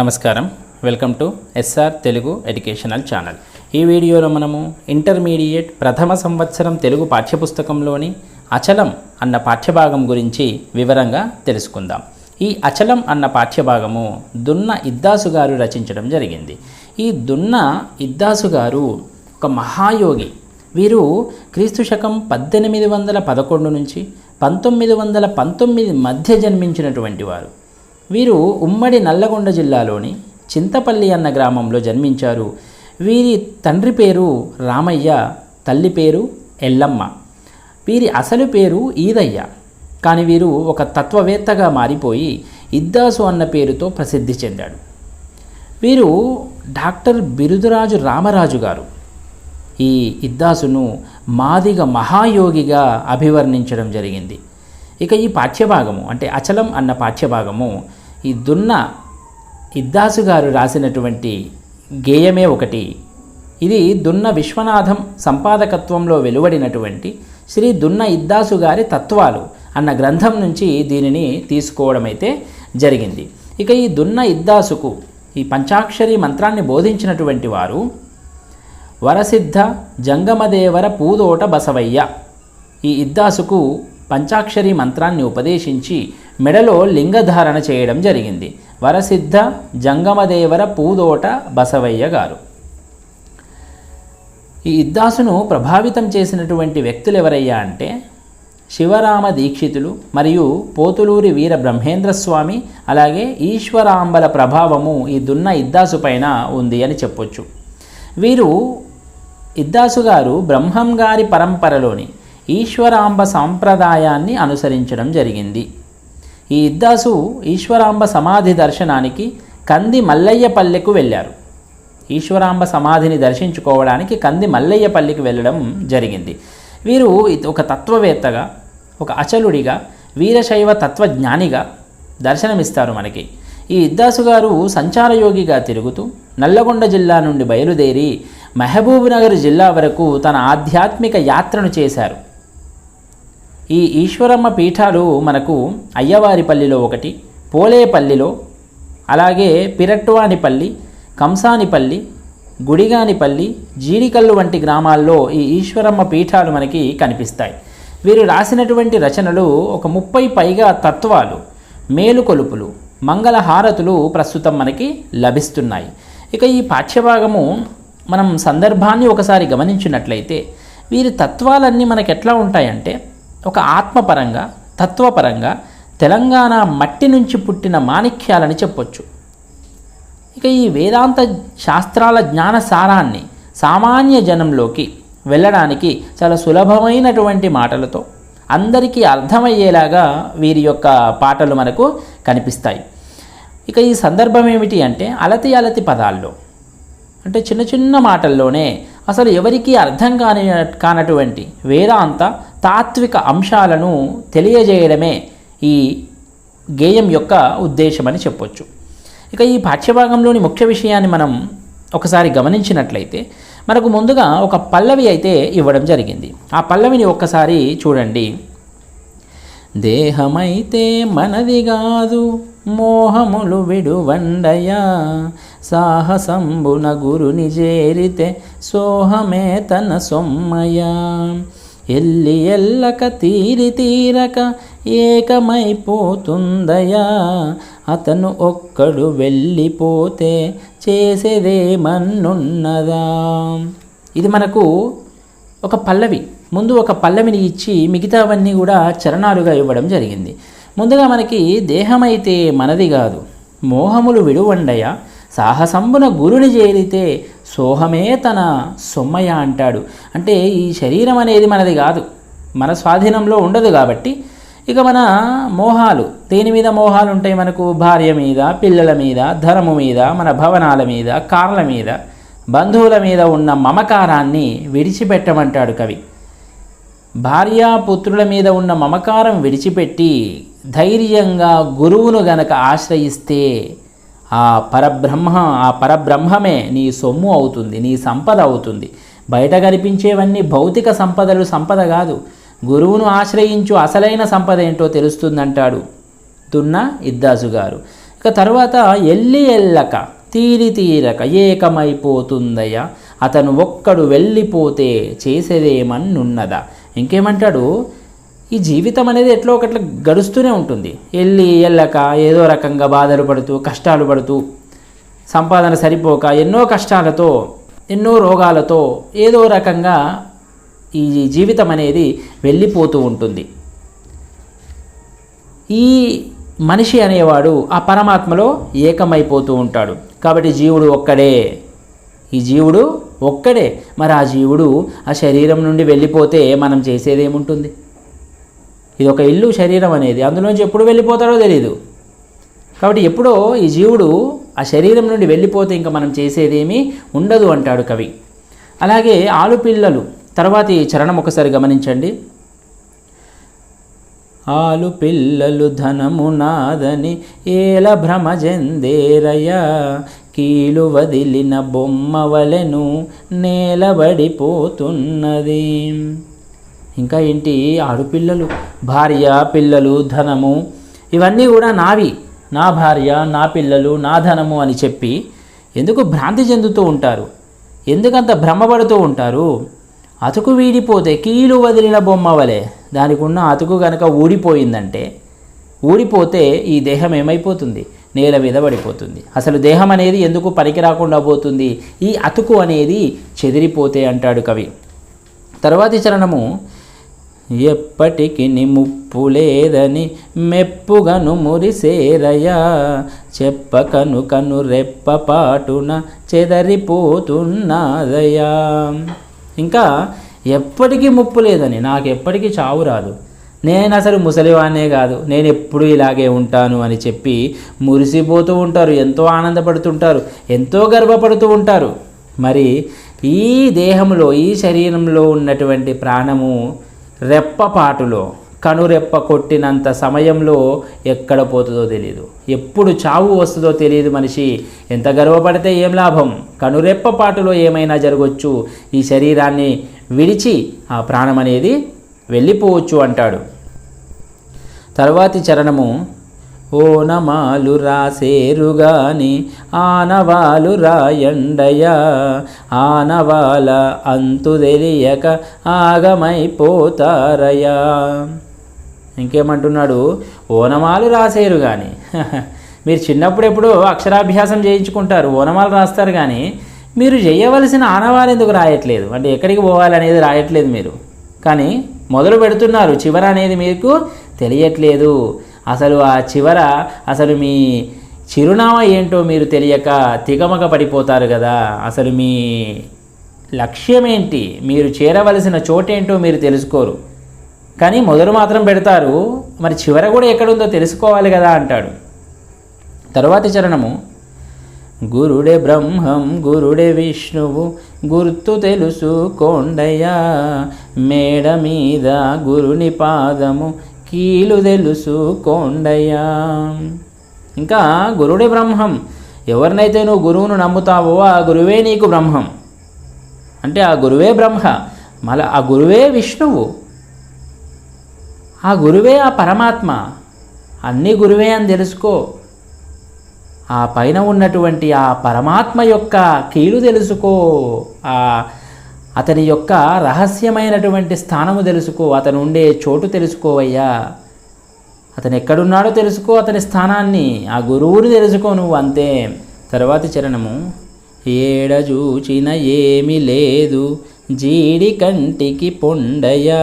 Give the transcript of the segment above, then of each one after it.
నమస్కారం. Welcome to SR Telugu educational channel. ఈ వీడియోలో మనము ఇంటర్మీడియట్ ప్రథమ సంవత్సరం తెలుగు పాఠ్యపుస్తకంలోని అచలం అన్న పాఠ్యభాగం గురించి వివరంగా తెలుసుకుందాం. ఈ అచలం అన్న పాఠ్యభాగము దున్న ఇద్దాసు గారు రచించడం జరిగింది. ఈ దున్న ఇద్దాసు గారు ఒక మహాయోగి. వీరు క్రీస్తు శకం పద్దెనిమిది వందల పదకొండు నుంచి పంతొమ్మిది వందల పంతొమ్మిది మధ్య జన్మించినటువంటి వారు. వీరు ఉమ్మడి నల్లగొండ జిల్లాలోని చింతపల్లి అన్న గ్రామంలో జన్మించారు. వీరి తండ్రి పేరు రామయ్య తల్లి పేరు ఎల్లమ్మ. వీరి అసలు పేరు ఈదయ్య. కానీ వీరు ఒక తత్వవేత్తగా మారిపోయి ఇద్దాసు అన్న పేరుతో ప్రసిద్ధి చెందాడు. వీరు డాక్టర్ బిరుదురాజు రామరాజు గారు. ఈ ఇద్దాసును మాదిగ మహాయోగిగా అభివర్ణించడం జరిగింది. ఇక ఈ పాఠ్యభాగము అంటే అచలం అన్న పాఠ్యభాగము ఈ దున్న ఇద్దాసు గారు రాసినటువంటి గేయమే ఒకటి. ఇది దున్న విశ్వనాథం సంపాదకత్వంలో వెలువడినటువంటి శ్రీ దున్న ఇద్దాసు గారి తత్వాలు అన్న గ్రంథం నుంచి దీనిని తీసుకోవడం అయితే జరిగింది. ఇక ఈ దున్న ఇద్దాసుకు ఈ పంచాక్షరి మంత్రాన్ని బోధించినటువంటి వారు వరసిద్ధ జంగమదేవర పూదోట బసవయ్య. ఈ ఇద్దాసుకు పంచాక్షరి మంత్రాన్ని ఉపదేశించి మెడలో లింగధారణ చేయడం జరిగింది. వరసిద్ధ జంగమదేవర పూదోట బసవయ్య గారు. ఈ ఇద్దాసును ప్రభావితం చేసినటువంటి వ్యక్తులు ఎవరయ్యా అంటే శివరామ దీక్షితులు మరియు పోతులూరి వీర బ్రహ్మేంద్రస్వామి అలాగే ఈశ్వరాంబల ప్రభావము ఈ దున్న ఇద్దాసు పైన ఉంది అని చెప్పొచ్చు. వీరు ఇద్దాసు గారు బ్రహ్మం గారి పరంపరలోని ఈశ్వరాంబ సాంప్రదాయాన్ని అనుసరించడం జరిగింది. ఈ ఇద్దాసు ఈశ్వరాంబ సమాధి దర్శనానికి కంది మల్లయ్యపల్లెకు వెళ్ళారు. ఈశ్వరాంబ సమాధిని దర్శించుకోవడానికి కంది మల్లయ్యపల్లికి వెళ్ళడం జరిగింది. వీరు ఒక తత్వవేత్తగా ఒక అచలుడిగా వీరశైవ తత్వజ్ఞానిగా దర్శనమిస్తారు మనకి. ఈ ఇద్దాసు గారు సంచారయోగిగా తిరుగుతూ నల్లగొండ జిల్లా నుండి బయలుదేరి మహబూబ్నగర్ జిల్లా వరకు తన ఆధ్యాత్మిక యాత్రను చేశారు. ఈ ఈశ్వరమ్మ పీఠాలు మనకు అయ్యవారిపల్లిలో ఒకటి పోలేపల్లిలో అలాగే పిరట్వానిపల్లి కంసానిపల్లి గుడిగానిపల్లి జీడికల్లు వంటి గ్రామాల్లో ఈ ఈశ్వరమ్మ పీఠాలు మనకి కనిపిస్తాయి. వీరు రాసినటువంటి రచనలు ఒక ముప్పై పైగా తత్వాలు మేలుకొలుపులు మంగళహారతులు ప్రస్తుతం మనకి లభిస్తున్నాయి. ఇక ఈ పాఠ్యభాగము మనం సందర్భాన్ని ఒకసారి గమనించినట్లయితే వీరి తత్వాలన్నీ మనకు ఎట్లా ఉంటాయంటే ఒక ఆత్మపరంగా తత్వపరంగా తెలంగాణ మట్టి నుంచి పుట్టిన మాణిక్యాలని చెప్పొచ్చు. ఇక ఈ వేదాంత శాస్త్రాల జ్ఞాన సారాన్ని సామాన్య జనంలోకి వెళ్ళడానికి చాలా సులభమైనటువంటి మాటలతో అందరికీ అర్థమయ్యేలాగా వీరి యొక్క పాటలు మనకు కనిపిస్తాయి. ఇక ఈ సందర్భం ఏమిటి అంటే అలతి అలతి పదాల్లో అంటే చిన్న చిన్న మాటల్లోనే అసలు ఎవరికీ అర్థం కాని కానటువంటి వేదాంత తాత్విక అంశాలను తెలియజేయడమే ఈ గేయం యొక్క ఉద్దేశమని చెప్పొచ్చు. ఇక ఈ పాఠ్యభాగంలోని ముఖ్య విషయాన్ని మనం ఒకసారి గమనించినట్లయితే మనకు ముందుగా ఒక పల్లవి అయితే ఇవ్వడం జరిగింది. ఆ పల్లవిని ఒక్కసారి చూడండి. దేహమైతే మనది కాదు మోహములు విడువండయా. సాహసంబున గురుని చేరితే సోహమే తన సొమ్మయా. ఎల్లి ఎల్లక తీరి తీరక ఏకమైపోతుందయా? అతను ఒక్కడు వెళ్ళిపోతే చేసేదేమన్నున్నదా ఇది మనకు ఒక పల్లవి. ముందు ఒక పల్లవిని ఇచ్చి మిగతావన్నీ కూడా చరణాలుగా ఇవ్వడం జరిగింది. ముందుగా మనకి దేహమైతే మనది కాదు. మోహములు విడువండయ? సాహసంబున గురుని చేరితే సోహమే తన సొమ్మయ అంటాడు. అంటే ఈ శరీరం అనేది మనది కాదు. మన స్వాధీనంలో ఉండదు కాబట్టి ఇక మన మోహాలు దేని మీద మోహాలు ఉంటాయి మనకు? భార్య మీద పిల్లల మీద ధనము మీద మన భవనాల మీద కార్ల మీద బంధువుల మీద ఉన్న మమకారాన్ని విడిచిపెట్టమంటాడు కవి. భార్యాపుత్రుల మీద ఉన్న మమకారం విడిచిపెట్టి ధైర్యంగా గురువును గనక ఆశ్రయిస్తే ఆ పరబ్రహ్మ ఆ పరబ్రహ్మమే నీ సొమ్ము అవుతుంది నీ సంపద అవుతుంది. బయట కనిపించేవన్నీ భౌతిక సంపదలు సంపద కాదు. గురువును ఆశ్రయించు అసలైన సంపద ఏంటో తెలుస్తుందంటాడు తున్న ఇద్దాసు గారు ఇక తర్వాత ఎల్లి ఎల్లక తీరి తీరక ఏకమైపోతుందయ అతను ఒక్కడు వెళ్ళిపోతే చేసేదేమన్నున్నదా? ఇంకేమంటాడు? ఈ జీవితం అనేది ఎట్లా ఒకట్లా గడుస్తూనే ఉంటుంది. వెళ్ళి వెళ్ళక ఏదో రకంగా బాధలు పడుతూ కష్టాలు పడుతూ సంపాదన సరిపోక ఎన్నో కష్టాలతో ఎన్నో రోగాలతో ఏదో రకంగా ఈ జీవితం అనేది వెళ్ళిపోతూ ఉంటుంది. ఈ మనిషి అనేవాడు ఆ పరమాత్మలో ఏకమైపోతూ ఉంటాడు. కాబట్టి జీవుడు ఒక్కడే. ఈ జీవుడు ఒక్కడే. మరి ఆ జీవుడు ఆ శరీరం నుండి వెళ్ళిపోతే మనం చేసేదేముంటుంది? ఇది ఒక ఇల్లు శరీరం అనేది. అందులోంచి ఎప్పుడు వెళ్ళిపోతాడో తెలియదు కాబట్టి ఎప్పుడో ఈ జీవుడు ఆ శరీరం నుండి వెళ్ళిపోతే ఇంకా మనం చేసేదేమీ ఉండదు అంటాడు కవి. అలాగే ఆలుపిల్లలు తర్వాతి చరణం ఒకసారి గమనించండి. ఆలు పిల్లలు ధనము నాదని ఏల భ్రమ జందేరయ కీలు వదిలిన బొమ్మ వలెను నేలబడిపోతున్నది ఇంకా ఏంటి? ఆడపిల్లలు భార్య పిల్లలు ధనము. ఇవన్నీ కూడా నావి. నా భార్య నా పిల్లలు నా ధనము అని చెప్పి ఎందుకు భ్రాంతి చెందుతూ ఉంటారు? ఎందుకంత భ్రమపడుతూ ఉంటారు? అతుకు వీడిపోతే కీలు వదిలిన బొమ్మ వలె. దానికి ఉన్న అతుకు కనుక ఊడిపోయిందంటే ఊడిపోతే ఈ దేహం ఏమైపోతుంది? నేల మీద పడిపోతుంది. అసలు దేహం అనేది ఎందుకు పనికి రాకుండా పోతుంది? ఈ అతుకు అనేది చెదిరిపోతే అంటాడు కవి. తర్వాతి చరణము ఎప్పటికి ముప్పు లేదని మెప్పుగను మురిసేరయా చెప్పకను కను రెప్పపాటున చెదరిపోతున్నదయ్యా. ఇంకా ఎప్పటికీ ముప్పు లేదని నాకు ఎప్పటికీ చావు రాదు. నేను అసలు ముసలివానే కాదు నేను ఎప్పుడు ఇలాగే ఉంటాను అని చెప్పి మురిసిపోతూ ఉంటారు ఎంతో ఆనందపడుతుంటారు ఎంతో గర్వపడుతూ ఉంటారు. మరి ఈ దేహంలో ఈ శరీరంలో ఉన్నటువంటి ప్రాణము రెప్పపాటులో కనురెప్ప కొట్టినంత సమయంలో ఎక్కడ పోతుందో తెలియదు ఎప్పుడు చావు వస్తుందో తెలియదు మనిషి. ఎంత గర్వపడితే ఏం లాభం? కనురెప్ప పాటులో ఏమైనా జరగవచ్చు ఈ శరీరాన్ని విడిచి ఆ ప్రాణం అనేది వెళ్ళిపోవచ్చు అంటాడు. తర్వాతి చరణము ఓనమాలు రాసేరుగాని ఆనవాలు రాయండయా ఆనవాల అంతు తెలియక ఆగమైపోతారయా ఇంకేమంటున్నాడు? ఓనమాలు రాసేరు కానీ మీరు చిన్నప్పుడు ఎప్పుడో అక్షరాభ్యాసం చేయించుకుంటారు ఓనమాలు రాస్తారు కానీ మీరు చేయవలసిన ఆనవాలు ఎందుకు రాయట్లేదు? అంటే ఎక్కడికి పోవాలనేది రాయట్లేదు మీరు. కానీ మొదలు పెడుతున్నారు చివర అనేది మీకు తెలియట్లేదు. అసలు ఆ చివర అసలు మీ చిరునామా ఏంటో మీరు తెలియక తిగమక పడిపోతారు కదా. అసలు మీ లక్ష్యం ఏంటి? మీరు చేరవలసిన చోటేంటో మీరు తెలుసుకోరు. కానీ మొదలు మాత్రం పెడతారు. మరి చివర కూడా ఎక్కడుందో తెలుసుకోవాలి కదా అంటాడు. తర్వాతి చరణము. గురుడే బ్రహ్మం గురుడే విష్ణువు గుర్తు తెలుసు కొండయ్యా మేడ మీద గురుని పాదము కీలు తెలుసుకోండయ్యా ఇంకా గురుడే బ్రహ్మం. ఎవరినైతే నువ్వు గురువును నమ్ముతావో ఆ గురువే నీకు బ్రహ్మం. అంటే ఆ గురువే బ్రహ్మ. మళ్ళీ ఆ గురువే విష్ణువు. ఆ గురువే ఆ పరమాత్మ. అన్నీ గురువే అని తెలుసుకో. ఆ పైన ఉన్నటువంటి ఆ పరమాత్మ యొక్క కీలు తెలుసుకో. ఆ అతని యొక్క రహస్యమైనటువంటి స్థానము తెలుసుకో అతను ఉండే చోటు తెలుసుకోవయ్యా. అతను ఎక్కడున్నాడో తెలుసుకో అతని స్థానాన్ని ఆ గురువుని తెలుసుకో నువ్వు అంతే. తర్వాతి చరణము ఏడ చూచిన ఏమి లేదు జీడి కంటికి పొండయా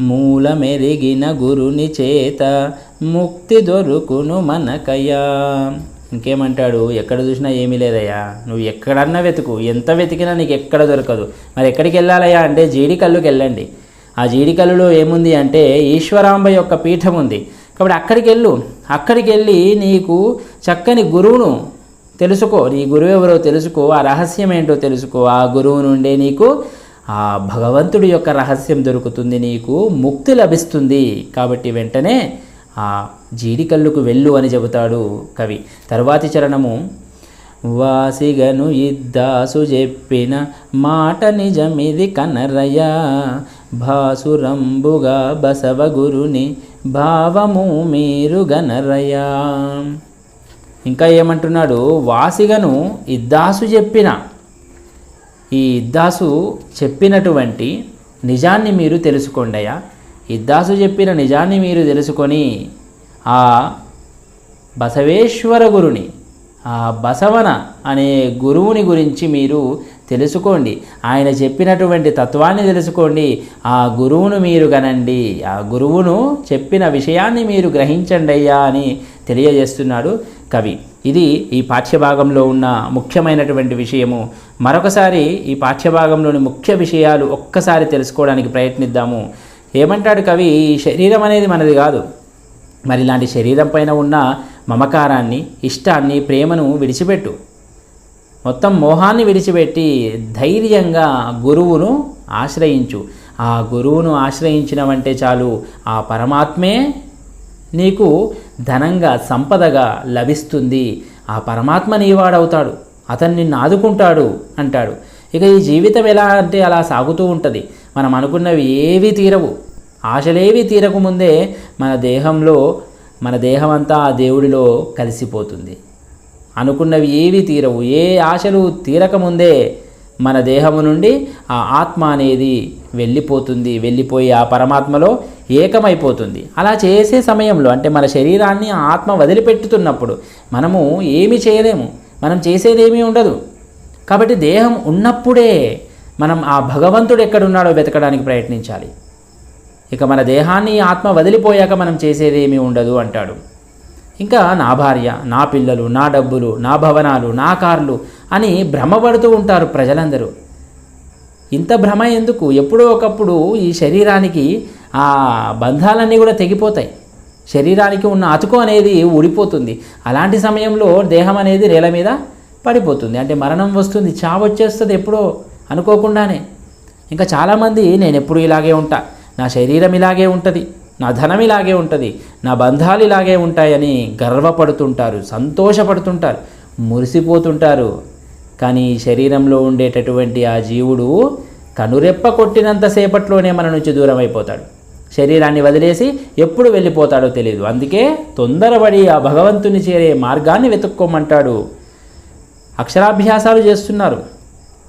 మూలమెరిగిన గురుని చేత ముక్తి దొరుకును మనకయ్యా. ఇంకేమంటాడు? ఎక్కడ చూసినా ఏమీ లేదయ్యా. నువ్వు ఎక్కడన్నా వెతుకు. ఎంత వెతికినా నీకు ఎక్కడ దొరకదు. మరి ఎక్కడికి వెళ్ళాలయ్యా అంటే జీడి వెళ్ళండి. ఆ జీడికల్లులో ఏముంది అంటే ఈశ్వరాంబ యొక్క పీఠం ఉంది. కాబట్టి అక్కడికి వెళ్ళు. అక్కడికి వెళ్ళి నీకు చక్కని గురువును తెలుసుకో. నీ గురువు ఎవరో తెలుసుకో. ఆ రహస్యం ఏంటో తెలుసుకో. ఆ గురువు నుండే నీకు ఆ భగవంతుడి యొక్క రహస్యం దొరుకుతుంది. నీకు ముక్తి లభిస్తుంది. కాబట్టి వెంటనే ఆ జీడికల్లుకు వెళ్ళు అని చెబుతాడు కవి. తర్వాతి చరణము వాసిగను ఇద్దాసు చెప్పిన మాట నిజమిది కనరయ భాసురంబుగా బసవ గురుని భావము మీరు గనరయా ఇంకా ఏమంటున్నాడు వాసిగను ఇద్దాసు చెప్పిన ఈ ఇద్దాసు చెప్పినటువంటి నిజాన్ని మీరు తెలుసుకోండియా ఇద్దాసు చెప్పిన నిజాన్ని మీరు తెలుసుకొని ఆ బసవేశ్వర గురుని ఆ బసవన అనే గురువుని గురించి మీరు తెలుసుకోండి. ఆయన చెప్పినటువంటి తత్వాన్ని తెలుసుకోండి. ఆ గురువును మీరు గనండి. ఆ గురువును చెప్పిన విషయాన్ని మీరు గ్రహించండి అయ్యా అని తెలియజేస్తున్నాడు కవి. ఇది ఈ పాఠ్యభాగంలో ఉన్న ముఖ్యమైనటువంటి విషయము. మరొకసారి ఈ పాఠ్యభాగంలోని ముఖ్య విషయాలు ఒక్కసారి తెలుసుకోవడానికి ప్రయత్నిద్దాము. ఏమంటాడు కవి ఈ శరీరం అనేది మనది కాదు. మరి ఇలాంటి శరీరం పైన ఉన్న మమకారాన్ని ఇష్టాన్ని ప్రేమను విడిచిపెట్టు. మొత్తం మోహాన్ని విడిచిపెట్టి ధైర్యంగా గురువును ఆశ్రయించు. ఆ గురువును ఆశ్రయించినవంటే చాలు ఆ పరమాత్మే నీకు ధనంగా సంపదగా లభిస్తుంది. ఆ పరమాత్మ నీవాడవుతాడు. అతన్ని నిన్ను ఆదుకుంటాడు అంటాడు. ఇక ఈ జీవితం ఎలా అంటే అలా సాగుతూ ఉంటుంది. మనం అనుకున్నవి ఏవి తీరవు. ఆశలేవి తీరకముందే మన దేహంలో మన దేహమంతా ఆ దేవుడిలో కలిసిపోతుంది. అనుకున్నవి ఏవి తీరవు. ఏ ఆశలు తీరకముందే మన దేహము నుండి ఆ ఆత్మ అనేది వెళ్ళిపోతుంది. వెళ్ళిపోయి ఆ పరమాత్మలో ఏకమైపోతుంది. అలా చేసే సమయంలో అంటే మన శరీరాన్ని ఆత్మ వదిలిపెట్టుతున్నప్పుడు మనము ఏమి చేయలేము. మనం చేసేదేమీ ఉండదు. కాబట్టి దేహం ఉన్నప్పుడే మనం ఆ భగవంతుడు ఎక్కడున్నాడో వెతకడానికి ప్రయత్నించాలి. ఇక మన దేహాన్ని ఆత్మ వదిలిపోయాక మనం చేసేదేమీ ఉండదు అంటాడు. ఇంకా నా భార్య నా పిల్లలు నా డబ్బులు నా భవనాలు నా కార్లు అని భ్రమపడుతూ ఉంటారు ప్రజలందరూ. ఇంత భ్రమ ఎందుకు? ఎప్పుడో ఒకప్పుడు ఈ శరీరానికి ఆ బంధాలన్నీ కూడా తెగిపోతాయి. శరీరానికి ఉన్న అతుకు అనేది ఊడిపోతుంది. అలాంటి సమయంలో దేహం అనేది రేల మీద పడిపోతుంది. అంటే మరణం వస్తుంది చావొచ్చేస్తుంది ఎప్పుడో అనుకోకుండానే. ఇంకా చాలామంది నేను ఎప్పుడు ఇలాగే ఉంటా. నా శరీరం ఇలాగే ఉంటుంది నా ధనం ఇలాగే ఉంటుంది నా బంధాలు ఇలాగే ఉంటాయని గర్వపడుతుంటారు సంతోషపడుతుంటారు మురిసిపోతుంటారు. కానీ ఈ శరీరంలో ఉండేటటువంటి ఆ జీవుడు కనురెప్ప కొట్టినంతసేపట్లోనే మన నుంచి దూరం అయిపోతాడు. శరీరాన్ని వదిలేసి ఎప్పుడు వెళ్ళిపోతాడో తెలియదు అందుకే తొందరపడి ఆ భగవంతుని చేరే మార్గాన్ని వెతుక్కోమంటాడు. అక్షరాభ్యాసాలు చేస్తున్నారు.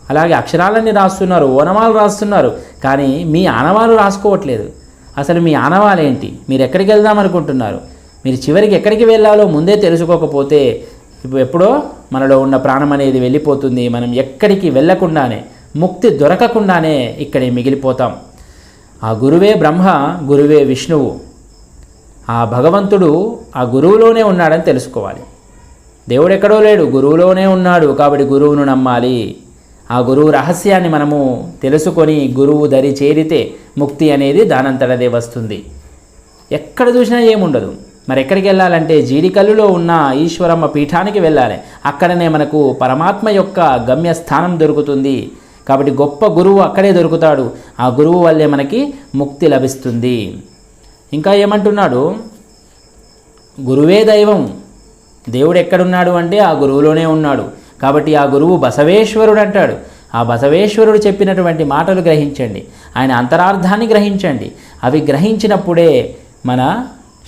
అలాగే అక్షరాలన్నీ రాస్తున్నారు ఓనమాలు రాస్తున్నారు కానీ మీ ఆనవాలు రాసుకోవట్లేదు. అసలు మీ ఆనవాలేంటి మీరు ఎక్కడికి వెళ్దాం అనుకుంటున్నారు? మీరు చివరికి ఎక్కడికి వెళ్ళాలో ముందే తెలుసుకోకపోతే ఇప్పుడు ఎప్పుడో మనలో ఉన్న ప్రాణం అనేది వెళ్ళిపోతుంది. మనం ఎక్కడికి వెళ్ళకుండానే ముక్తి దొరకకుండానే ఇక్కడే మిగిలిపోతాం. ఆ గురువే బ్రహ్మ గురువే విష్ణువు. ఆ భగవంతుడు ఆ గురువులోనే ఉన్నాడని తెలుసుకోవాలి. దేవుడు ఎక్కడో లేడు గురువులోనే ఉన్నాడు కాబట్టి గురువును నమ్మాలి. ఆ గురువు రహస్యాన్ని మనము తెలుసుకొని గురువు దరి చేరితే ముక్తి అనేది దానంతటదే వస్తుంది. ఎక్కడ చూసినా ఏముండదు. మరి ఎక్కడికి వెళ్ళాలంటే జీడికల్లులో ఉన్న ఈశ్వరమ్మ పీఠానికి వెళ్ళాలి. అక్కడనే మనకు పరమాత్మ యొక్క గమ్యస్థానం దొరుకుతుంది. కాబట్టి గొప్ప గురువు అక్కడే దొరుకుతాడు. ఆ గురువు వల్లే మనకి ముక్తి లభిస్తుంది. ఇంకా ఏమంటున్నాడు? గురువే దైవం. దేవుడు ఎక్కడున్నాడు అంటే ఆ గురువులోనే ఉన్నాడు. కాబట్టి ఆ గురువు బసవేశ్వరుడు అంటాడు. ఆ బసవేశ్వరుడు చెప్పినటువంటి మాటలు గ్రహించండి. ఆయన అంతరార్థాన్ని గ్రహించండి. అవి గ్రహించినప్పుడే మన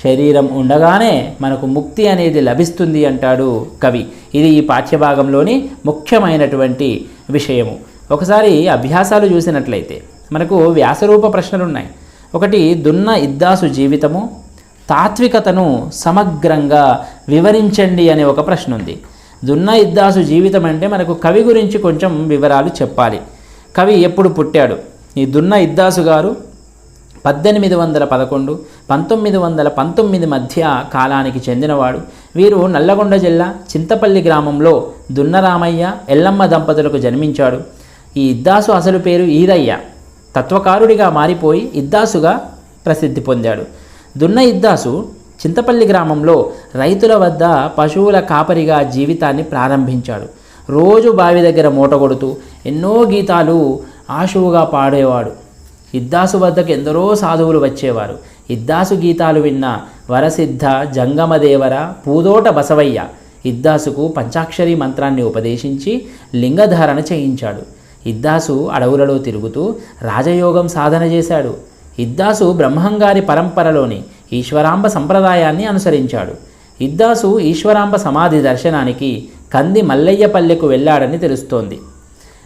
శరీరం ఉండగానే మనకు ముక్తి అనేది లభిస్తుంది అంటాడు కవి. ఇది ఈ పాఠ్యభాగంలోని ముఖ్యమైనటువంటి విషయము. ఒకసారి అభ్యాసాలు చూసినట్లయితే మనకు వ్యాసరూప ప్రశ్నలున్నాయి. ఒకటి దున్న ఇద్దాసు జీవితము. తాత్వికతను సమగ్రంగా వివరించండి అనే ఒక ప్రశ్న ఉంది దున్న ఇద్దాసు జీవితం అంటే మనకు కవి గురించి కొంచెం వివరాలు చెప్పాలి. కవి ఎప్పుడు పుట్టాడు? ఈ దున్న ఇద్దాసు గారు పద్దెనిమిది వందల పదకొండు పంతొమ్మిది వందల పంతొమ్మిది మధ్య కాలానికి చెందినవాడు. వీరు నల్లగొండ జిల్లా చింతపల్లి గ్రామంలో దున్నరామయ్య ఎల్లమ్మ దంపతులకు జన్మించాడు. ఈ ఇద్దాసు అసలు పేరు ఈరయ్య. తత్వకారుడిగా మారిపోయి ఇద్దాసుగా ప్రసిద్ధి పొందాడు. దున్న ఇద్దాసు చింతపల్లి గ్రామంలో రైతుల వద్ద పశువుల కాపరిగా జీవితాన్ని ప్రారంభించాడు. రోజు బావి దగ్గర మూట కొడుతూ ఎన్నో గీతాలు ఆశువుగా పాడేవాడు. ఇద్దాసు వద్దకు ఎందరో సాధువులు వచ్చేవారు. ఇద్దాసు గీతాలు విన్న వరసిద్ధ జంగమదేవర పూదోట బసవయ్య ఇద్దాసుకు పంచాక్షరి మంత్రాన్ని ఉపదేశించి లింగధారణ చేయించాడు. ఇద్దాసు అడవులలో తిరుగుతూ రాజయోగం సాధన చేశాడు. ఇద్దాసు బ్రహ్మంగారి పరంపరలోని ఈశ్వరాంబ సంప్రదాయాన్ని అనుసరించాడు. ఇద్దాసు ఈశ్వరాంబ సమాధి దర్శనానికి కంది మల్లయ్యపల్లెకు వెళ్ళాడని తెలుస్తోంది.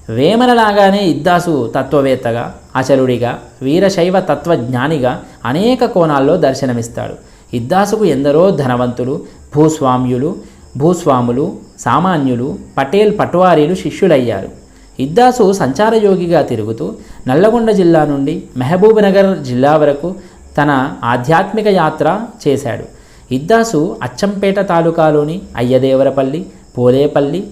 వేమనలాగానే ఇద్దాసు తత్వవేత్తగా అచలుడిగా వీరశైవ తత్వజ్ఞానిగా అనేక కోణాల్లో దర్శనమిస్తాడు. ఇద్దాసుకు ఎందరో ధనవంతులు భూస్వామ్యులు భూస్వాములు సామాన్యులు పటేల్ పట్వారీలు శిష్యులయ్యారు. ఇద్దాసు సంచారయోగిగా తిరుగుతూ నల్లగొండ జిల్లా నుండి మహబూబ్నగర్ జిల్లా వరకు తన ఆధ్యాత్మిక యాత్ర చేశాడు. ఇద్దాసు అచ్చంపేట తాలూకాలోని అయ్యదేవరపల్లి పోలేపల్లి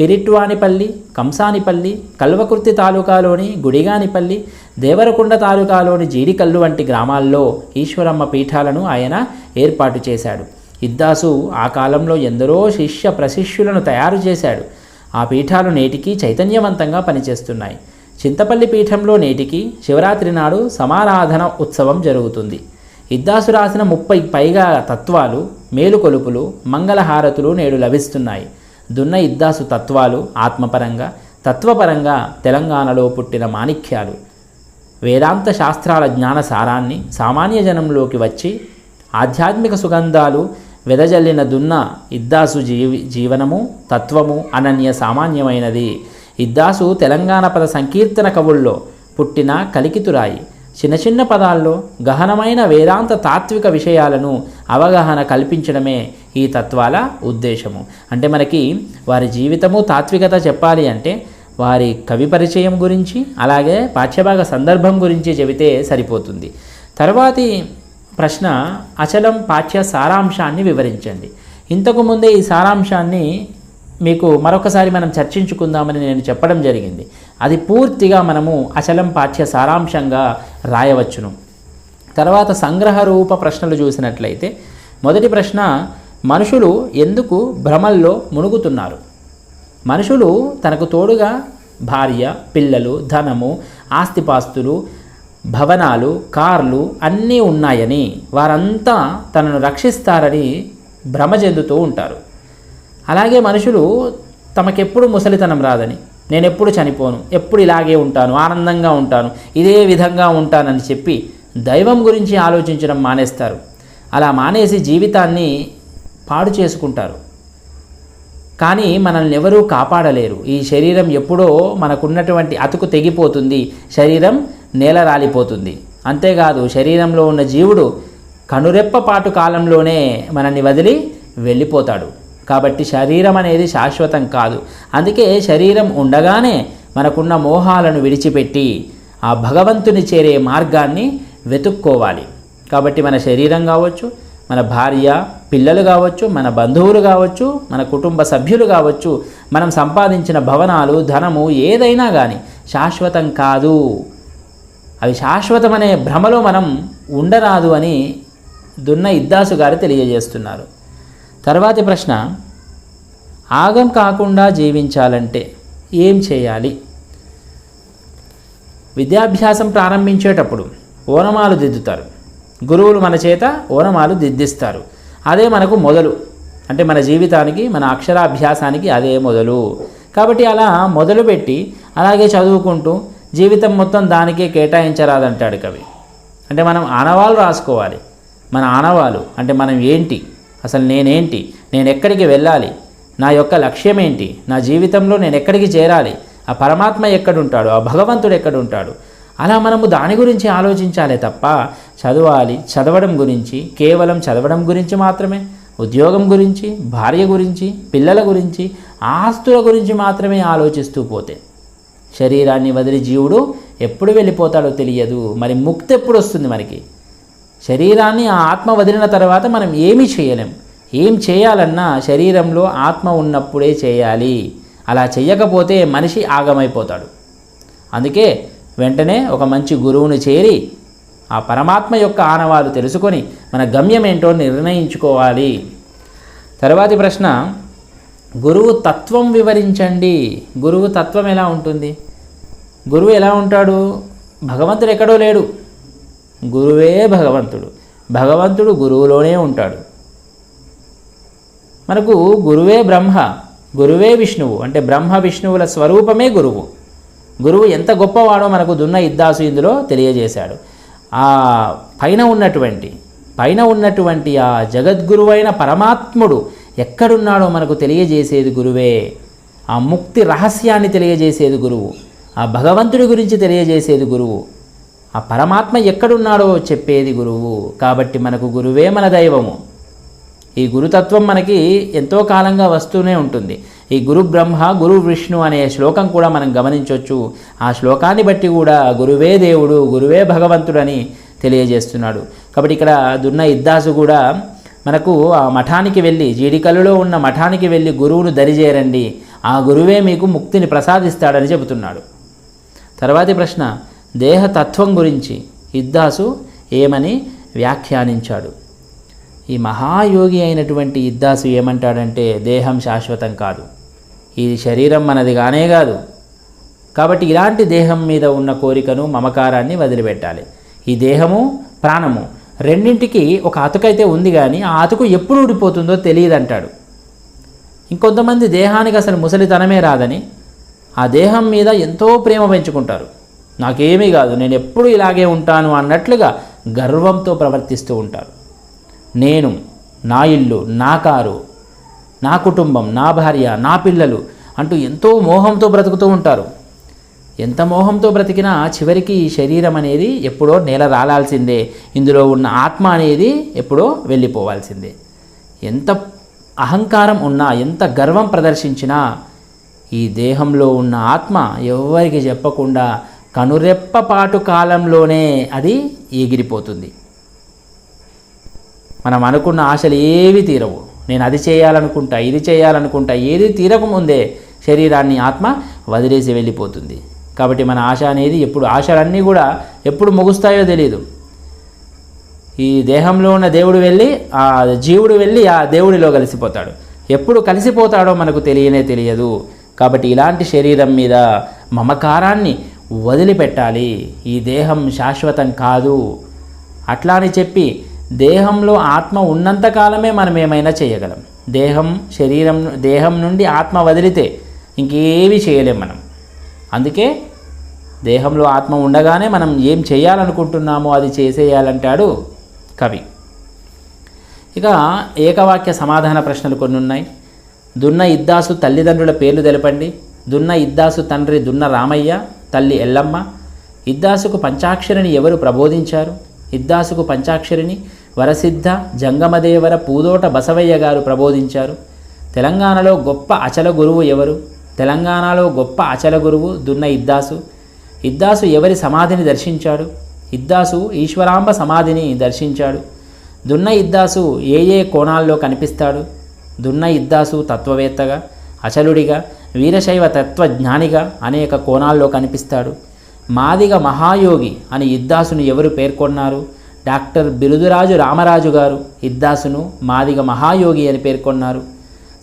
పిరిట్వానిపల్లి కంసానిపల్లి కల్వకుర్తి తాలూకాలోని గుడిగానిపల్లి దేవరకొండ తాలూకాలోని జీడికల్లు వంటి గ్రామాల్లో ఈశ్వరమ్మ పీఠాలను ఆయన ఏర్పాటు చేశాడు. ఇద్దాసు ఆ కాలంలో ఎందరో శిష్య ప్రశిష్యులను తయారు చేశాడు. ఆ పీఠాలు నేటికీ చైతన్యవంతంగా పనిచేస్తున్నాయి. చింతపల్లి పీఠంలో నేటికి శివరాత్రి నాడు సమారాధన ఉత్సవం జరుగుతుంది. ఇద్దాసు రాసిన ముప్పై పైగా తత్వాలు మేలుకొలుపులు మంగళహారతులు నేడు లభిస్తున్నాయి. దున్న ఇద్దాసు తత్వాలు ఆత్మపరంగా తత్వపరంగా తెలంగాణలో పుట్టిన మాణిక్యాలు. వేదాంత శాస్త్రాల జ్ఞాన సారాన్ని సామాన్య జనంలోకి వచ్చి ఆధ్యాత్మిక సుగంధాలు వెదజల్లిన దున్న ఇద్దాసు జీవి జీవనము తత్వము అనన్య సామాన్యమైనది. ఇద్దాసు తెలంగాణ పద సంకీర్తన కవుల్లో పుట్టిన కలికితురాయి. చిన్న చిన్న పదాల్లో గహనమైన వేదాంత తాత్విక విషయాలను అవగాహన కల్పించడమే ఈ తత్వాల ఉద్దేశము. అంటే మనకి వారి జీవితము తాత్వికత చెప్పాలి అంటే వారి కవి పరిచయం గురించి అలాగే పాఠ్యభాగ సందర్భం గురించి చెబితే సరిపోతుంది. తర్వాతి ప్రశ్న అచలం పాఠ్య సారాంశాన్ని వివరించండి. ఇంతకు ముందే ఈ సారాంశాన్ని మీకు మరొకసారి మనం చర్చించుకుందామని నేను చెప్పడం జరిగింది. అది పూర్తిగా మనము అచలం పాఠ్య సారాంశంగా రాయవచ్చును. తర్వాత సంగ్రహ రూప ప్రశ్నలు చూసినట్లయితే మొదటి ప్రశ్న మనుషులు ఎందుకు భ్రమల్లో మునుగుతున్నారు? మనుషులు తనకు తోడుగా భార్య పిల్లలు ధనము ఆస్తిపాస్తులు భవనాలు కార్లు అన్నీ ఉన్నాయని వారంతా తనను రక్షిస్తారని భ్రమ చెందుతూ ఉంటారు. అలాగే మనుషులు తమకెప్పుడు ముసలితనం రాదని. నేను ఎప్పుడు చనిపోను ఎప్పుడు ఇలాగే ఉంటాను ఆనందంగా ఉంటాను ఇదే విధంగా ఉంటానని చెప్పి దైవం గురించి ఆలోచించడం మానేస్తారు. అలా మానేసి జీవితాన్ని పాడు చేసుకుంటారు. కానీ మనల్ని ఎవరూ కాపాడలేరు. ఈ శరీరం ఎప్పుడో మనకున్నటువంటి అతుకు తెగిపోతుంది శరీరం నేల రాలిపోతుంది అంతేకాదు శరీరంలో ఉన్న జీవుడు కనురెప్పపాటు కాలంలోనే మనల్ని వదిలి వెళ్ళిపోతాడు. కాబట్టి శరీరం అనేది శాశ్వతం కాదు. అందుకే శరీరం ఉండగానే మనకున్న మోహాలను విడిచిపెట్టి ఆ భగవంతుని చేరే మార్గాన్ని వెతుక్కోవాలి. కాబట్టి మన శరీరం కావచ్చు మన భార్య పిల్లలు కావచ్చు మన బంధువులు కావచ్చు మన కుటుంబ సభ్యులు కావచ్చు మనం సంపాదించిన భవనాలు ధనము ఏదైనా కానీ శాశ్వతం కాదు. అవి శాశ్వతమనే భ్రమలో మనం ఉండరాదు అని దున్న ఇద్దాసు గారు తెలియజేస్తున్నారు. తర్వాతి ప్రశ్న ఆగం కాకుండా జీవించాలంటే ఏం చేయాలి? విద్యాభ్యాసం ప్రారంభించేటప్పుడు ఓనమాలు దిద్దుతారు. గురువులు మన చేత ఓనమాలు దిద్దిస్తారు. అదే మనకు మొదలు. అంటే మన జీవితానికి మన అక్షరాభ్యాసానికి అదే మొదలు. కాబట్టి అలా మొదలుపెట్టి అలాగే చదువుకుంటూ జీవితం మొత్తం దానికే కేటాయించరాదంటాడు కవి. అంటే మనం ఆనవాళ్ళు రాసుకోవాలి. మన ఆనవాలు అంటే మనం ఏంటి? అసలు నేనేంటి? నేను ఎక్కడికి వెళ్ళాలి? నా యొక్క లక్ష్యం ఏంటి నా జీవితంలో నేను ఎక్కడికి చేరాలి? ఆ పరమాత్మ ఎక్కడుంటాడు? ఆ భగవంతుడు ఎక్కడుంటాడు? అలా మనము దాని గురించి ఆలోచించాలే తప్ప చదవాలి చదవడం గురించి కేవలం చదవడం గురించి మాత్రమే ఉద్యోగం గురించి భార్య గురించి పిల్లల గురించి ఆస్తుల గురించి మాత్రమే ఆలోచిస్తూ పోతే శరీరాన్ని వదిలి జీవుడు ఎప్పుడు వెళ్ళిపోతాడో తెలియదు. మరి ముక్తి ఎప్పుడు వస్తుంది మనకి? శరీరాన్ని ఆ ఆత్మ వదిలిన తర్వాత మనం ఏమీ చేయలేం. ఏం చేయాలన్నా శరీరంలో ఆత్మ ఉన్నప్పుడే చేయాలి. అలా చేయకపోతే మనిషి ఆగమైపోతాడు. అందుకే వెంటనే ఒక మంచి గురువుని చేరి ఆ పరమాత్మ యొక్క ఆనవాలు తెలుసుకొని మన గమ్యం ఏంటో నిర్ణయించుకోవాలి. తర్వాతి ప్రశ్న గురువు తత్వం వివరించండి. గురువు తత్వం ఎలా ఉంటుంది? గురువు ఎలా ఉంటాడు? భగవంతుడు ఎక్కడో లేడు. గురువే భగవంతుడు. భగవంతుడు గురువులోనే ఉంటాడు. మనకు గురువే బ్రహ్మ గురువే విష్ణువు అంటే బ్రహ్మ విష్ణువుల స్వరూపమే గురువు. గురువు ఎంత గొప్పవాడో మనకు దున్న ఇద్దాసు ఇందులో తెలియజేశాడు. ఆ పైన ఉన్నటువంటి పైన ఉన్నటువంటి ఆ జగద్గురువైన పరమాత్ముడు ఎక్కడున్నాడో మనకు తెలియజేసేది గురువే. ఆ ముక్తి రహస్యాన్ని తెలియజేసేది గురువు. ఆ భగవంతుడి గురించి తెలియజేసేది గురువు. ఆ పరమాత్మ ఎక్కడున్నాడో చెప్పేది గురువు. కాబట్టి మనకు గురువే మన దైవము. ఈ గురుతత్వం మనకి ఎంతో కాలంగా వస్తూనే ఉంటుంది. ఈ గురు బ్రహ్మ గురు విష్ణు అనే శ్లోకం కూడా మనం గమనించవచ్చు ఆ శ్లోకాన్ని బట్టి కూడా గురువే దేవుడు గురువే భగవంతుడని తెలియజేస్తున్నాడు. కాబట్టి ఇక్కడ దున్న ఇద్దాసు కూడా మనకు ఆ మఠానికి వెళ్ళి జీడికల్లులో ఉన్న మఠానికి వెళ్ళి గురువును దరిచేరండి ఆ గురువే మీకు ముక్తిని ప్రసాదిస్తాడని చెబుతున్నాడు. తర్వాతి ప్రశ్న దేహతత్వం గురించి ఇద్దాసు ఏమని వ్యాఖ్యానించాడు. ఈ మహాయోగి అయినటువంటి ఇద్దాసు ఏమంటాడంటే దేహం శాశ్వతం కాదు. ఈ శరీరం మనది కానే కాదు. కాబట్టి ఇలాంటి దేహం మీద ఉన్న కోరికను మమకారాన్ని వదిలిపెట్టాలి. ఈ దేహము ప్రాణము రెండింటికి ఒక అతుకైతే ఉంది కానీ ఆ అతుకు ఎప్పుడు ఊడిపోతుందో తెలియదు అంటాడు ఇంకొంతమంది దేహానికి అసలు ముసలితనమే రాదని ఆ దేహం మీద ఎంతో ప్రేమ పెంచుకుంటారు. నాకేమీ కాదు నేను ఎప్పుడు ఇలాగే ఉంటాను అన్నట్లుగా గర్వంతో ప్రవర్తిస్తూ ఉంటారు. నేను నా ఇల్లు నా కారు నా కుటుంబం నా భార్య నా పిల్లలు అంటూ ఎంతో మోహంతో బ్రతుకుతూ ఉంటారు. ఎంత మోహంతో బ్రతికినా చివరికి ఈ శరీరం అనేది ఎప్పుడో నేల రాలాల్సిందే. ఇందులో ఉన్న ఆత్మ అనేది ఎప్పుడో వెళ్ళిపోవాల్సిందే. ఎంత అహంకారం ఉన్నా ఎంత గర్వం ప్రదర్శించినా ఈ దేహంలో ఉన్న ఆత్మ ఎవరికి చెప్పకుండా కనురెప్పపాటు కాలంలోనే అది ఎగిరిపోతుంది. మనం అనుకున్న ఆశలు ఏవి తీరవు. నేను అది చేయాలనుకుంటా ఇది చేయాలనుకుంటా ఏది తీరకముందే శరీరాన్ని ఆత్మ వదిలేసి వెళ్ళిపోతుంది. కాబట్టి మన ఆశ అనేది ఎప్పుడు ఆశలన్నీ కూడా ఎప్పుడు ముగుస్తాయో తెలియదు ఈ దేహంలో ఉన్న దేవుడు వెళ్ళి ఆ జీవుడు వెళ్ళి ఆ దేవుడిలో కలిసిపోతాడు. ఎప్పుడు కలిసిపోతాడో మనకు తెలియనే తెలియదు. కాబట్టి ఇలాంటి శరీరం మీద మమకారాన్ని వదిలిపెట్టాలి. ఈ దేహం శాశ్వతం కాదు. అట్లా అని చెప్పి దేహంలో ఆత్మ ఉన్నంతకాలమే మనం ఏమైనా చేయగలం. దేహం శరీరం దేహం నుండి ఆత్మ వదిలితే ఇంకేవి చేయలేం మనం. అందుకే దేహంలో ఆత్మ ఉండగానే మనం ఏం చేయాలనుకుంటున్నామో అది చేసేయాలంటాడు కవి. ఇక ఏకవాక్య సమాధాన ప్రశ్నలు కొన్ని ఉన్నాయి దున్న ఇద్దాసు తల్లిదండ్రుల పేర్లు తెలపండి. దున్న ఇద్దాసు తండ్రి దున్న రామయ్య. తల్లి ఎల్లమ్మ ఇద్దాసుకు పంచాక్షరిని ఎవరు ప్రబోధించారు? ఇద్దాసుకు పంచాక్షరిని వరసిద్ధ జంగమదేవర పూదోట బసవయ్య గారు ప్రబోధించారు. తెలంగాణలో గొప్ప అచల గురువు ఎవరు? తెలంగాణలో గొప్ప అచల గురువు దున్న ఇద్దాసు ఇద్దాసు ఎవరి సమాధిని దర్శించాడు? ఇద్దాసు ఈశ్వరాంబ సమాధిని దర్శించాడు. దున్న ఇద్దాసు ఏ ఏ కోణాల్లో కనిపిస్తాడు? దున్న ఇద్దాసు తత్వవేత్తగా అచలుడిగా వీరశైవ తత్వజ్ఞానిగా అనేక కోణాల్లో కనిపిస్తాడు. మాదిగ మహాయోగి అని ఇద్దాసును ఎవరు పేర్కొన్నారు? డాక్టర్ బిరుదురాజు రామరాజు గారు ఇద్దాసును మాదిగ మహాయోగి అని పేర్కొన్నారు.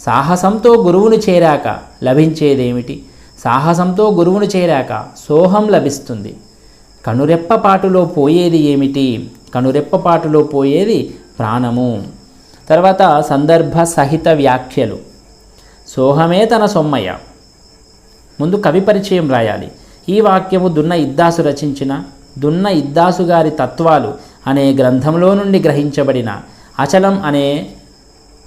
సాహసంతో గురువును చేరాక లభించేదేమిటి? సాహసంతో గురువును చేరాక సోహం లభిస్తుంది. కనురెప్పపాటులో పోయేది ఏమిటి? కనురెప్పపాటులో పోయేది ప్రాణము. తర్వాత సందర్భ సహిత వ్యాఖ్యలు. సోహమే తన సొమ్మయ్య. ముందు కవి పరిచయం రాయాలి. ఈ వాక్యము దున్న ఇద్దాసు రచించిన దున్న ఇద్దాసు గారి తత్వాలు అనే గ్రంథంలో నుండి గ్రహించబడిన అచలం అనే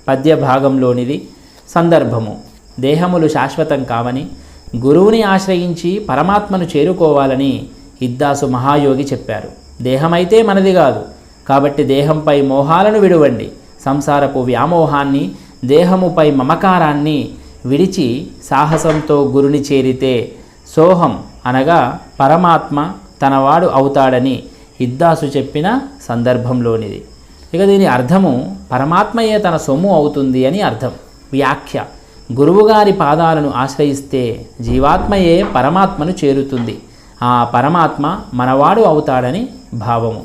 పద్య భాగంలోనిది సందర్భము. దేహములు శాశ్వతం కావని గురువుని ఆశ్రయించి పరమాత్మను చేరుకోవాలని ఇద్దాసు మహాయోగి చెప్పారు. దేహమైతే మనది కాదు. కాబట్టి దేహంపై మోహాలను విడువండి. సంసారపు వ్యామోహాన్ని దేహముపై మమకారాన్ని విడిచి సాహసంతో గురుని చేరితే సోహం అనగా పరమాత్మ తనవాడు అవుతాడని ఇద్దాసు చెప్పిన సందర్భంలోనిది. ఇక దీని అర్థము పరమాత్మయే తన సొమ్ము అవుతుంది అని అర్థం. వ్యాఖ్య. గురువుగారి పాదాలను ఆశ్రయిస్తే జీవాత్మయే పరమాత్మను చేరుతుంది. ఆ పరమాత్మ మనవాడు అవుతాడని భావము.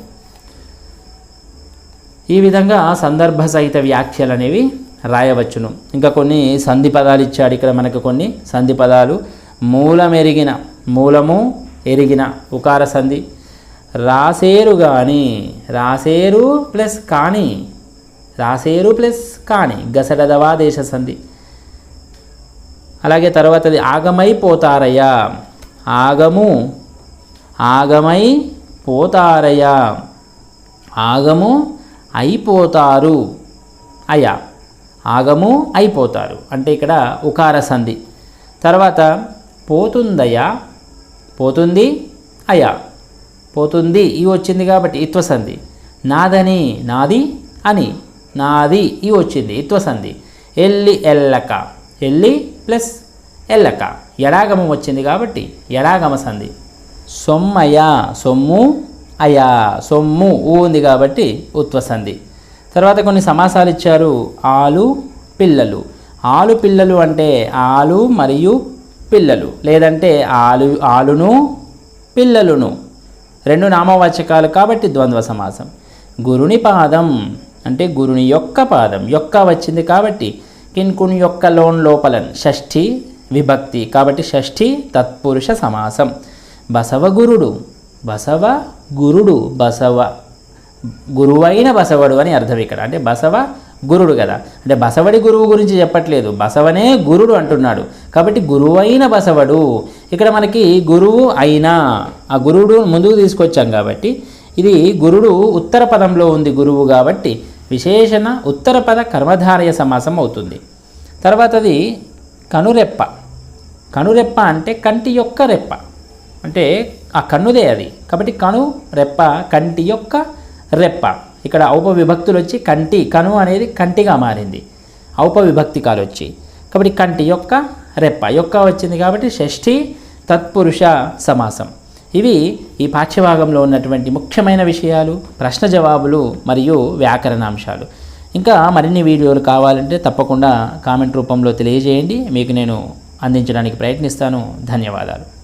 ఈ విధంగా సందర్భ సహిత వ్యాఖ్యలు అనేవి రాయవచ్చును. ఇంకా కొన్ని సంధి పదాలు ఇచ్చాడు ఇక్కడ మనకు కొన్ని సంధి పదాలు. మూలమెరిగిన మూలము ఎరిగిన ఉకార సంధి. రాసేరు కానీ రాసేరు ప్లస్ కాని రాసేరు ప్లస్ కాని గసడదవా దేశ సంధి. అలాగే తర్వాతది ఆగమై పోతారయ్యా ఆగము ఆగమై పోతారయ్యా ఆగము అయిపోతారు. అయ్యా ఆగము అయిపోతారు. అంటే ఇక్కడ ఉకార సంధి. తర్వాత పోతుందయా పోతుంది అయా. పోతుంది ఈ వచ్చింది కాబట్టి ఇత్వసంధి నాదని నాది అని. నాది ఈ వచ్చింది ఇత్వసంధి ఎల్లి ఎల్లక. ఎల్లి ప్లస్ ఎల్లక. ఎడాగమం వచ్చింది కాబట్టి ఎడాగమ సంధి. సొమ్మయ సొమ్ము అయా. సొమ్ము ఊ ఉంది కాబట్టి ఉత్వసంధి తర్వాత కొన్ని సమాసాలు ఇచ్చారు. ఆలు పిల్లలు. ఆలు పిల్లలు అంటే ఆలు మరియు పిల్లలు. లేదంటే ఆలు ఆలును పిల్లలును. రెండు నామవాచకాలు కాబట్టి ద్వంద్వ సమాసం. గురుని పాదం అంటే గురుని యొక్క పాదం. యొక్క వచ్చింది కాబట్టి కిన్కుని యొక్క లోన్ లోపలన్. షష్ఠి విభక్తి కాబట్టి షష్ఠి తత్పురుష సమాసం. బసవ గురుడు బసవ గురుడు బసవ గురువైన బసవడు అని అర్థం ఇక్కడ. అంటే బసవ గురుడు కదా. అంటే బసవడి గురువు గురించి చెప్పట్లేదు. బసవనే గురుడు అంటున్నాడు. కాబట్టి గురువైన బసవడు ఇక్కడ మనకి గురువు అయినా ఆ గురువుడు ముందుకు తీసుకొచ్చాం కాబట్టి ఇది గురుడు ఉత్తర పదంలో ఉంది గురువు కాబట్టి విశేషణ ఉత్తర పద కర్మధారయ సమాసం అవుతుంది. తర్వాతది కనురెప్ప. కనురెప్ప అంటే కంటి యొక్క రెప్ప. అంటే ఆ కన్నుదే అది. కాబట్టి కను రెప్ప కంటి యొక్క రెప్ప. ఇక్కడ ఔపవిభక్తులు వచ్చి కంటి కను అనేది కంటిగా మారింది. ఔపవిభక్తి విభక్తికాలు వచ్చి. కాబట్టి కంటి యొక్క రెప్ప. యొక్క వచ్చింది కాబట్టి షష్ఠి తత్పురుష సమాసం. ఇవి ఈ పాఠ్యభాగంలో ఉన్నటువంటి ముఖ్యమైన విషయాలు ప్రశ్న జవాబులు మరియు వ్యాకరణాంశాలు. ఇంకా మరిన్ని వీడియోలు కావాలంటే తప్పకుండా కామెంట్ రూపంలో తెలియజేయండి. మీకు నేను అందించడానికి ప్రయత్నిస్తాను. ధన్యవాదాలు.